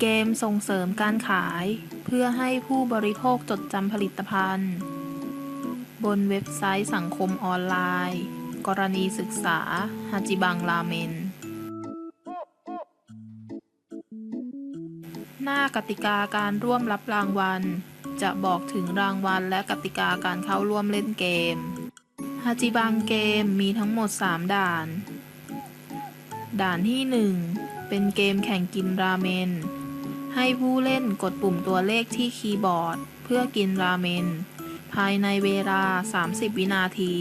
เกมส่งเสริมการขาย เพื่อให้ผู้บริโภคจดจำผลิตภัณฑ์ บนเว็บไซต์สังคมออนไลน์ กรณีศึกษาฮาจิบังราเมน หน้ากติกาการร่วมรับรางวัล จะบอกถึงรางวัลและกติกาการเข้าร่วมเล่นเกมฮาจิบังเกมมีทั้งหมด 3 ด่าน ด่านที่ 1 เป็นเกมแข่งกินราเมน ให้ผู้เล่นกดปุ่มตัวเลขที่คีย์บอร์ด เพื่อกินราเมน ภายในเวลา 30 วินาที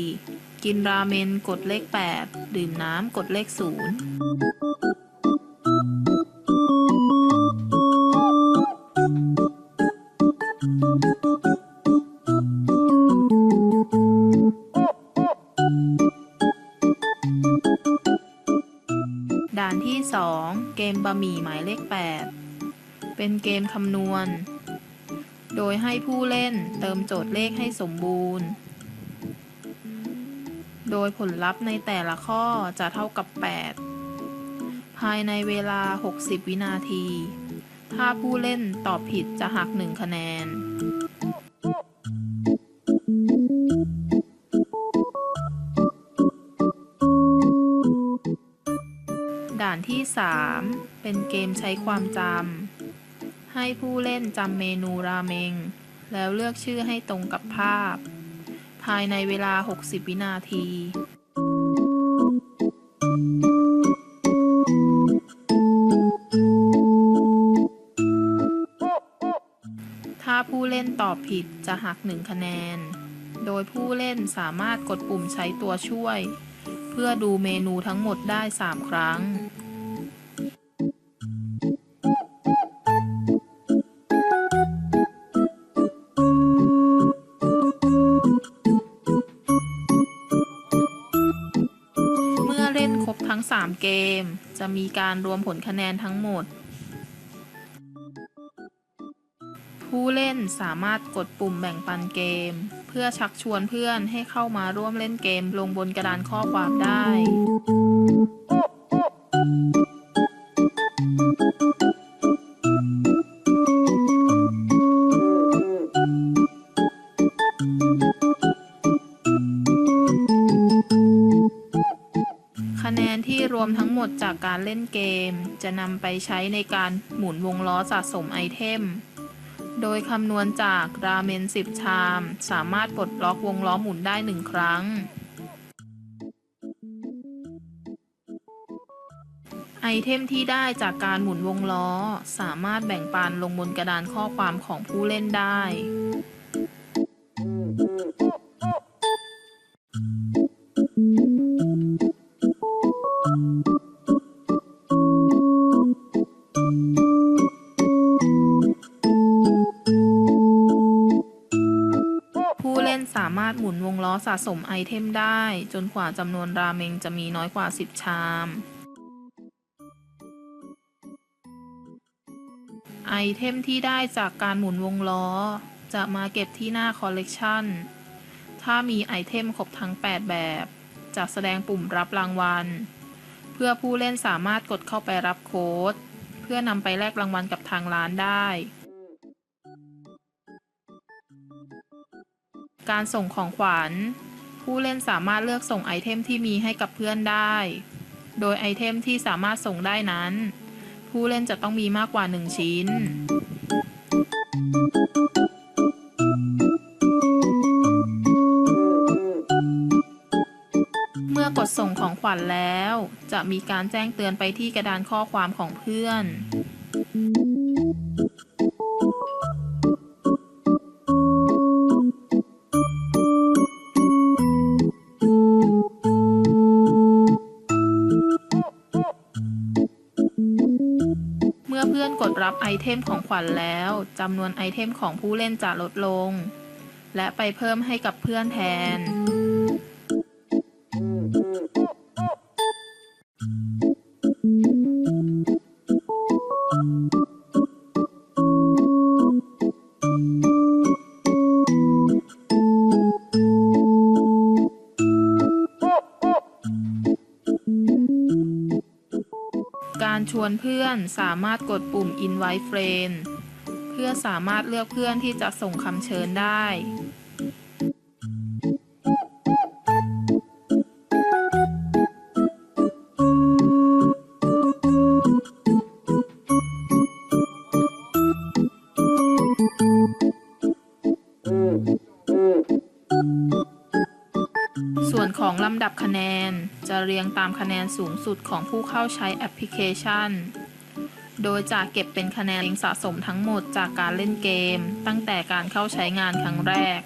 กินราเมนกดเลข 8 ดื่มน้ำกดเลข 0ด่านที่ 2 เกมบะหมี่หมายเลข 8 เป็นเกมคำนวณ โดยให้ผู้เล่นเติมโจทย์เลขให้สมบูรณ์ โดยผลลัพธ์ในแต่ละข้อจะเท่ากับ 8 ภายในเวลา 60 วินาที ถ้าผู้เล่นตอบผิดจะหัก 1 คะแนนด่านที่ 3 เป็นเกมใช้ความจำ ให้ผู้เล่นจำเมนูราเมง แล้วเลือกชื่อให้ตรงกับภาพ ภายในเวลา 60 วินาทีถ้าผู้เล่นตอบผิดจะหัก 1 คะแนน โดยผู้เล่นสามารถกดปุ่มใช้ตัวช่วย เพื่อดูเมนูทั้งหมดได้ 3 ครั้ง ทั้ง 3 เกม จะมีการรวมผลคะแนนทั้งหมด ผู้เล่นสามารถกดปุ่มแบ่งปันเกม เพื่อชักชวนเพื่อนให้เข้ามาร่วมเล่นเกมลงบนกระดานข้อความได้ วมทั้งหมดจากการเล่นเกม จะนำไปใช้ในการหมุนวงล้อสะสมไอเทม โดยคำนวณจากราเมน 10 ชาม สามารถปลดล็อกวงล้อหมุนได้ 1 ครั้ง ไอเทมที่ได้จากการหมุนวงล้อ สามารถแบ่งปันลงบนกระดานข้อความของผู้เล่นได้ารถหมุนวงล้อสะสมไอเทมได้ จนกว่าจำนวนราเมงจะมีน้อยกว่า 10 ชาม ไอเทมที่ได้จากการหมุนวงล้อ จะมาเก็บที่หน้าคอลเลกชันถ้ามีไอเทมครบทั้ง 8 แบบ จะแสดงปุ่มรับรางวัล เพื่อผู้เล่นสามารถกดเข้าไปรับโค้ด เพื่อนำไปแลกรางวัลกับทางร้านได้ การส่งของขวัญ ผู้เล่นสามารถเลือกส่งไอเทมที่มีให้กับเพื่อนได้ โดยไอเทมที่สามารถส่งได้นั้น ผู้เล่นจะต้องมีมากกว่า 1 ชิ้น เมื่อกดส่งของขวัญแล้ว จะมีการแจ้งเตือนไปที่กระดานข้อความของเพื่อนเมื่ พื่อนกดรับไอเทมของขวัญแล้วจำนวนไอเทมของผู้เล่นจะลดลง และไปเพิ่มให้กับเพื่อนแทน วนเพื่อนสามารถกดปุ่ม Invite Friend เพื่อสามารถเลือกเพื่อนที่จะส่งคำเชิญได้ ส่วนของลำดับคะแนนจะเรียงตามคะแนนสูงสุดของผู้เข้าใช้แอปพลิเคชัน โดยจะเก็บเป็นคะแนนสะสมทั้งหมดจากการเล่นเกม ตั้งแต่การเข้าใช้งานครั้งแรก